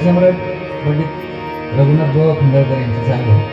सम्राट पंडित रघुनाथ बाबा खंडाळकर यांचं सांग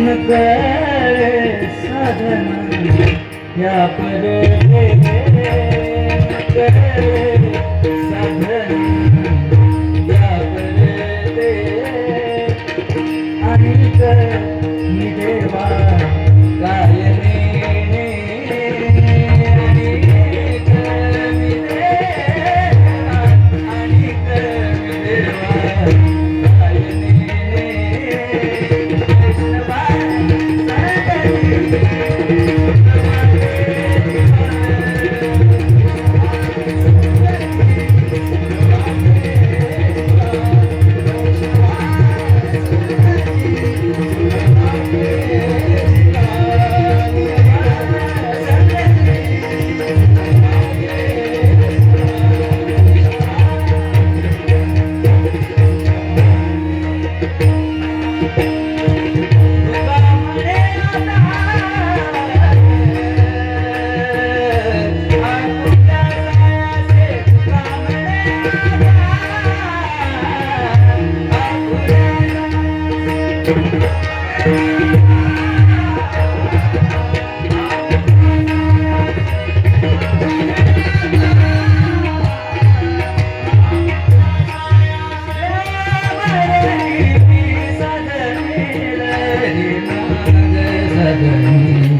साधन या परे ते नकळे साधन या परे ते Yeah.